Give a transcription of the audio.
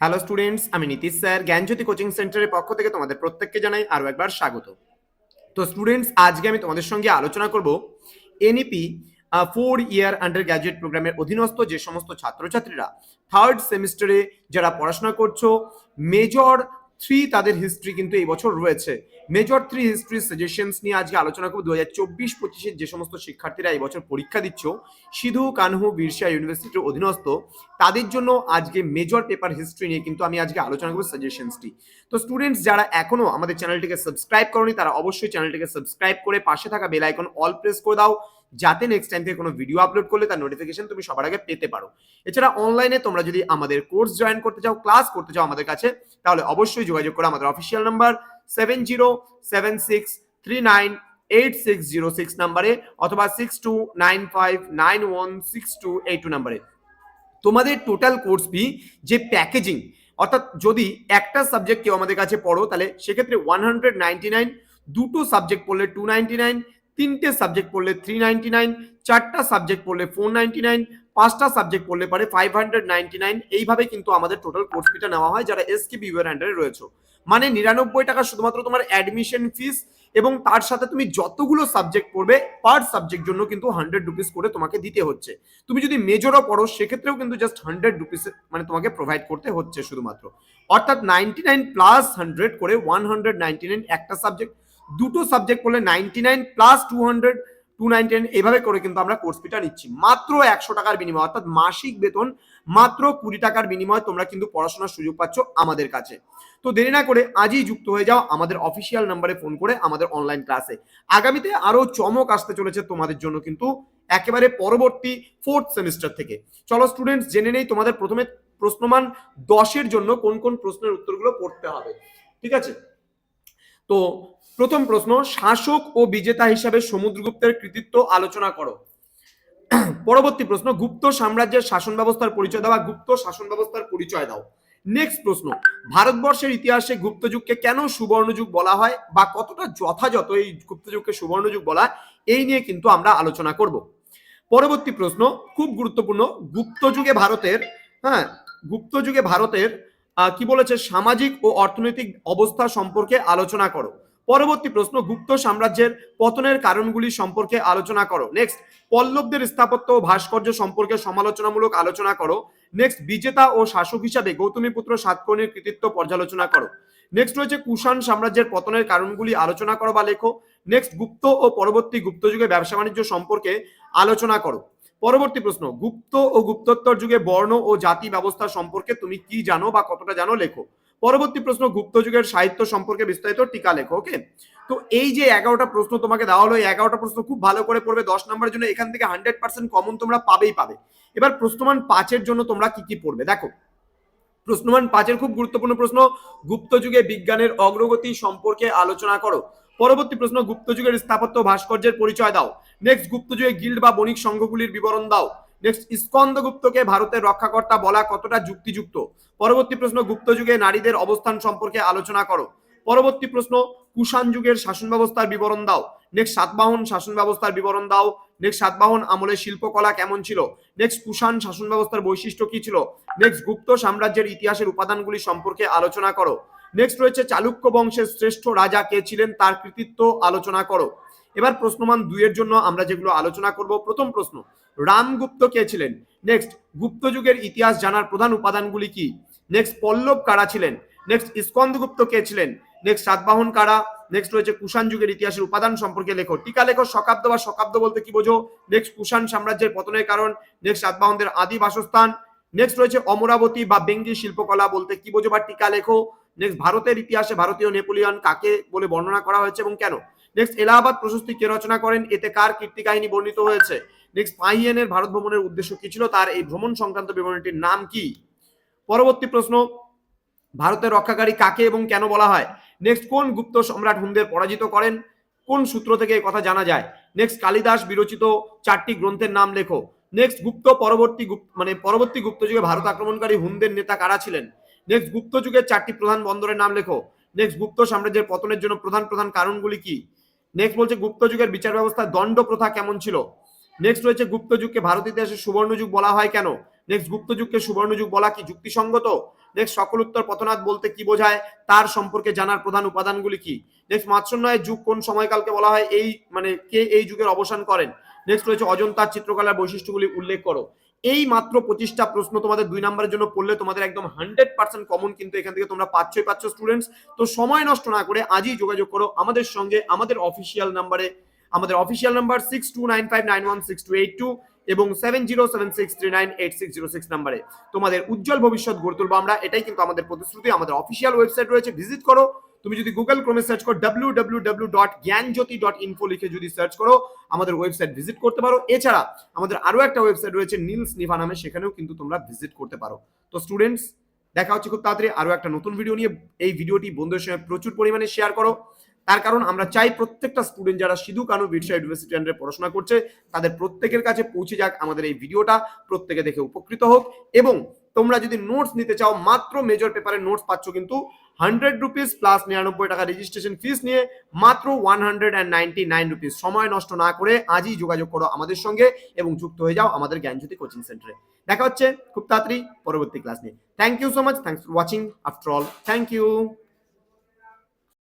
Hello students আমি Nitish sir, জ্ঞানজ্যোতি coaching সেন্টারের পক্ষ থেকে তোমাদের প্রত্যেককে জানাই আরও একবার স্বাগত। তো স্টুডেন্টস আজকে আমি তোমাদের সঙ্গে আলোচনা করব NEP four year undergraduate প্রোগ্রামের অধীনস্থ যে সমস্ত ছাত্রছাত্রীরা থার্ড সেমিস্টারে যারা পড়াশোনা করছ মেজর থ্রি তাদের হিস্ট্রি কিন্তু এই বছর রয়েছে। মেজর থ্রি হিস্ট্রি সাজেশনস নিয়ে আজকে আলোচনা করব। দু হাজার চব্বিশ, পঁচিশের যে সমস্ত শিক্ষার্থীরা এই বছর পরীক্ষা দিচ্ছ, সিধু, কানহু, বিরসা ইউনিভার্সিটির অধীনস্থ, তাদের জন্য আজকে মেজর পেপার হিস্ট্রি নিয়ে কিন্তু আমি আজকে আলোচনা করব সাজেশনসটি তো স্টুডেন্টস যারা এখনও আমাদের চ্যানেলটিকে সাবস্ক্রাইব করনি, তারা অবশ্যই চ্যানেলটিকে সাবস্ক্রাইব করে পাশে থাকা বেল আইকন অল প্রেস করে দাও। যাতে নেক্সট টাইম থেকে কোনো ভিডিও আপলোড করলে তার নোটিফিকেশন তুমি সবার আগে পেতে পারো। এছাড়া অনলাইনে তোমরা যদি আমাদের কোর্স জয়েন করতে চাও ক্লাস করতে চাও আমাদের কাছে, তাহলে অবশ্যই যোগাযোগ করো আমাদের official number seven zero seven six three nine eight six zero six নাম্বারে অথবা six two nine five nine one six two eight two নাম্বারে তোমাদের টোটাল কোর্স ফি যে প্যাকেজিং অর্থাৎ যদি একটা সাবজেক্ট কেউ আমাদের কাছে পড়ো, তাহলে সেক্ষেত্রে ওয়ান হান্ড্রেড নাইনটি নাইন দুটো সাবজেক্ট পড়লে টু নাইনটি নাইন তিনটে সাবজেক্ট পড়লে থ্রি নাইনটি নাইন চারটা সাবজেক্ট পড়লে ফোর নাইনটি নাইন পাঁচটা সাবজেক্ট পড়লে পারে ফাইভ হান্ড্রেড নাইনটি নাইন এইভাবে কিন্তু আমাদের টোটাল কোর্স ফিটা নেওয়া হয়, যারা এস কে বিউয়ের আন্ডারে রয়েছে। মানে নিরানব্বই টাকা শুধুমাত্র তোমার অ্যাডমিশন ফিস এবং তার সাথে তুমি যতগুলো সাবজেক্ট পড়বে পার সাবজেক্ট জন্য কিন্তু হান্ড্রেড রুপিস করে তোমাকে দিতে হচ্ছে। তুমি যদি মেজরও পড়ো, সেক্ষেত্রেও কিন্তু জাস্ট হান্ড্রেড রুপিস মানে তোমাকে প্রোভাইড করতে হচ্ছে শুধুমাত্র। অর্থাৎ নাইনটি নাইন প্লাস হান্ড্রেড করে ওয়ান হান্ড্রেড নাইনটি নাইন একটা সাবজেক্ট দুটো সাবজেক্ট পড়লে ninety nine plus two hundred two ninety nine এভাবে করে কিন্তু আমরা কোর্স ফিটা নিচ্ছি। মাত্র একশো টাকার বিনিময়, অর্থাৎ মাসিক বেতন মাত্র কুড়ি টাকার বিনিময়ে তোমরা কিন্তু পড়াশোনার সুযোগ পাচ্ছ আমাদের কাছে। তো দেরি না করে আজই যুক্ত হয়ে যাও আমাদের অফিসিয়াল নাম্বারে ফোন করে আমাদের অনলাইন ক্লাসে আগামীতে আরও চমক আসতে চলেছে তোমাদের জন্য কিন্তু একেবারে পরবর্তী ফোর্থ সেমিস্টার থেকে। চলো স্টুডেন্টস জেনে নেই তোমাদের প্রথমে প্রশ্নমান দশের জন্য কোন কোন প্রশ্নের উত্তরগুলো পড়তে হবে। ঠিক আছে? তো প্রথম প্রশ্ন, শাসক ও বিজেতা হিসাবে সমুদ্রগুপ্তের কৃতিত্ব আলোচনা করো। পরবর্তী প্রশ্ন, গুপ্ত সাম্রাজ্যের শাসন ব্যবস্থার পরিচয় দাও বা গুপ্ত শাসন ব্যবস্থার পরিচয় দাও। নেক্সট প্রশ্ন, ভারতবর্ষের ইতিহাসে গুপ্তযুগকে কেন সুবর্ণযুগ বলা হয় বা কতটা যথাযথ এই গুপ্তযুগকে সুবর্ণযুগ বলা এই নিয়ে কিন্তু আমরা আলোচনা করব। পরবর্তী প্রশ্ন, খুব গুরুত্বপূর্ণ, গুপ্তযুগে ভারতের হ্যাঁ গুপ্তযুগে ভারতের কি বলেছে, সামাজিক ও অর্থনৈতিক অবস্থা সম্পর্কে আলোচনা করো। পরবর্তী প্রশ্ন, গুপ্ত সাম্রাজ্যের পতনের কারণগুলি সম্পর্কে আলোচনা করো। নেক্সট পল্লবদের স্থাপত্য ও ভাস্কর্য সম্পর্কে সমালোচনামূলক আলোচনা করো। নেক্সট বিজেতা ও শাসক হিসাবে গৌতমীপুত্র সাতকর্ণীর কৃতিত্ব পর্যালোচনা করো। নেক্সট রয়েছে কুষাণ সাম্রাজ্যের পতনের কারণগুলি আলোচনা করো বা লেখো। নেক্সট গুপ্ত ও পরবর্তী গুপ্ত যুগে ব্যবসা বাণিজ্য সম্পর্কে আলোচনা করো। পরবর্তী প্রশ্ন, গুপ্ত ও গুপ্তোত্তর যুগে বর্ণ ও জাতি ব্যবস্থা সম্পর্কে তুমি কি জানো বা কতটা জানো লেখো। পরবর্তী প্রশ্ন গুপ্ত যুগের সাহিত্য সম্পর্কে বিস্তারিত টিকা লেখো, ওকে? তো এই যে এগারোটা প্রশ্ন তোমাকে দেওয়া হলো, এই এগারোটা প্রশ্ন খুব ভালো করে পড়বে, দশ নম্বরের জন্য এখান থেকে হান্ড্রেড পার্সেন্ট কমন তোমরা পাবেই পাবে। এবার প্রশ্নমান পাঁচের জন্য তোমরা কি কি পড়বে? দেখো, প্রশ্নমান পাঁচের খুব গুরুত্বপূর্ণ প্রশ্ন, গুপ্ত যুগে বিজ্ঞানের অগ্রগতি সম্পর্কে আলোচনা করো। পরবর্তী প্রশ্ন, গুপ্ত যুগের স্থাপত্য ভাস্কর্যের পরিচয় দাও। নেক্সট গুপ্ত যুগে গিল্ড বা বণিক সংঘগুলির বিবরণ দাও। নেক্সট স্কন্দগুপ্তকে ভারতের রক্ষাকর্তা বলা কতটা যুক্তিযুক্ত? পরবর্তী প্রশ্ন, গুপ্ত যুগে নারীদের অবস্থান সম্পর্কে আলোচনা করো। পরবর্তী প্রশ্ন, কুষাণ যুগের শাসন ব্যবস্থার বিবরণ দাও। নেক্সট সাতবাহন শাসন ব্যবস্থার বিবরণ দাও। নেক্সট সাতবাহন আমলে শিল্পকলা কেমন ছিল? নেক্সট কুষাণ শাসন ব্যবস্থার বৈশিষ্ট্য কি ছিল? নেক্সট গুপ্ত সাম্রাজ্যের ইতিহাসের উপাদানগুলি সম্পর্কে আলোচনা করো। নেক্সট রয়েছে চালুক্য বংশের শ্রেষ্ঠ রাজা কে ছিলেন তার কৃতিত্ব আলোচনা করো। এবার প্রশ্নমান দুইয়ের জন্য আমরা যেগুলো আলোচনা করব, প্রথম প্রশ্ন, রামগুপ্ত কে ছিলেন? নেক্সট গুপ্ত যুগের ইতিহাস জানার প্রধান উপাদানগুলি কি? নেক্সট পল্লব কারা ছিলেন? নেক্সট ইস্কন্দগুপ্ত কে ছিলেন? নেক্সট সাতবাহন কারা? নেক্সট রয়েছে কুষাণ যুগের ইতিহাসের উপাদান সম্পর্কে লেখো। টিকা লেখো, শকাব্দ বা শকাব্দ বলতে কি বোঝো? নেক্সট কুষাণ সাম্রাজ্যের পতনের কারণ। নেক্সট সাতবাহনদের আদি বাসস্থান। নেক্সট রয়েছে অমরাবতী বা বেঙ্গি শিল্পকলা বলতে কি বোঝো বা টিকা লেখো? নেক্সট ভারতের ইতিহাসে ভারতীয় নেপোলিয়ন কাকে বলে বর্ণনা করা হয়েছে এবং কেন? নেক্সট এলাহাবাদ প্রশস্তি কে রচনা করেন? এতে কার কীর্তি কাহিনী বর্ণিত হয়েছে? নেক্সট পাইয়েনের ভারত ভ্রমণের উদ্দেশ্য কি ছিল? তার এই ভ্রমণ সংক্রান্ত বিবরণীটির নাম কি? পরবর্তী প্রশ্ন, ভারতের রক্ষাকারী কাকে এবং কেন বলা হয়? নেক্সট কোন গুপ্ত সম্রাট হুমদের পরাজিত করেন? কোন সূত্র থেকে এই কথা জানা যায়? নেক্সট কালিদাস বিরচিত চারটি গ্রন্থের নাম লেখো। নেক্সট গুপ্ত পরবর্তী গুপ্ত মানে পরবর্তী গুপ্ত যুগে ভারত আক্রমণকারী হুমদের নেতা কারা ছিলেন? নেক্সট গুপ্ত যুগের চারটি প্রধান বন্দরের নাম লেখো। নেক্সট গুপ্ত সাম্রাজ্যের পতনের জন্য প্রধান প্রধান কারণগুলি কি? নেক্সট বলছে গুপ্ত যুগের বিচার ব্যবস্থা দণ্ড প্রথা কেমন ছিল? নেক্সট রয়েছে গুপ্ত যুগকে ভারত ইতিহাসের সুবর্ণ যুগ বলা হয় কেন? নেক্সট গুপ্ত যুগকে সুবর্ণ যুগ বলা কি যুক্তিসঙ্গত? নেক্সট সকল উত্তর পথনাথ বলতে কি বোঝায়? তার সম্পর্কে জানার প্রধান উপাদানগুলি কি? নেক্সট মাৎসন্যয়ের যুগ কোন সময়কালকে বলা হয়? এই মানে কে এই যুগের অবসান করেন? নেক্সট রয়েছে অজন্তার চিত্রকলার বৈশিষ্ট্যগুলি উল্লেখ করো। এই মাত্র পঁচিশটা প্রশ্ন তোমাদের দুই নম্বরের জন্য পড়লে তোমাদের একদম হান্ড্রেড পার্সেন্ট কমন কিন্তু এখান থেকে তোমরা পাচ্ছই পাচ্ছ স্টুডেন্টস তো সময় নষ্ট না করে আজই যোগাযোগ করো আমাদের সঙ্গে আমাদের অফিসিয়াল নাম্বারে আমাদের official number six two nine five nine one six two eight two এবং seven zero seven six three nine eight six zero six নাম্বারে তোমাদের উজ্জ্বল ভবিষ্যৎ গড়ে তুলবো আমরা। এটাই কিন্তু আমাদের প্রতিশ্রুতি, আমাদের অফিসিয়াল ওয়েবসাইট রয়েছে ভিজিট করো। তুমি যদি গুগল ক্রমে সার্চ করো W W W dot Gyanjyoti dot info লিখে যদি সার্চ করো, আমাদের ওয়েবসাইট ভিজিট করতে পারো। এছাড়া আমাদের আরও একটা ওয়েবসাইট রয়েছে, নীলস নিভা নামে, সেখানেও কিন্তু তোমরা ভিজিট করতে পারো। তো স্টুডেন্টস দেখা হচ্ছে খুব তাড়াতাড়ি আরও একটা নতুন ভিডিও নিয়ে। এই ভিডিওটি বন্ধুদের সঙ্গে প্রচুর পরিমাণে শেয়ার করো। তার কারণ আমরা চাই প্রত্যেকটা স্টুডেন্ট যারা সিধু কানু বিরসা ইউনিভার্সিটি আন্ডারে পড়াশোনা করছে, তাদের প্রত্যেকের কাছে পৌঁছে যাক আমাদের এই ভিডিওটা প্রত্যেকে দেখে উপকৃত হোক। এবং তোমরা যদি নোটস নিতে চাও, মাত্র মেজর পেপারের নোটস পাচ্ছ কিন্তু হান্ড্রেড রুপিস প্লাস নিরানব্বই টাকা রেজিস্ট্রেশন ফিস নিয়ে মাত্র one hundred and ninety nine rupees সময় নষ্ট না করে আজই যোগাযোগ করো আমাদের সঙ্গে এবং যুক্ত হয়ে যাও আমাদের জ্ঞানজ্যোতি কোচিং সেন্টারে দেখা হচ্ছে খুব তাড়াতাড়ি পরবর্তী ক্লাস নিয়ে। Thank you so much thanks for watching after all thank you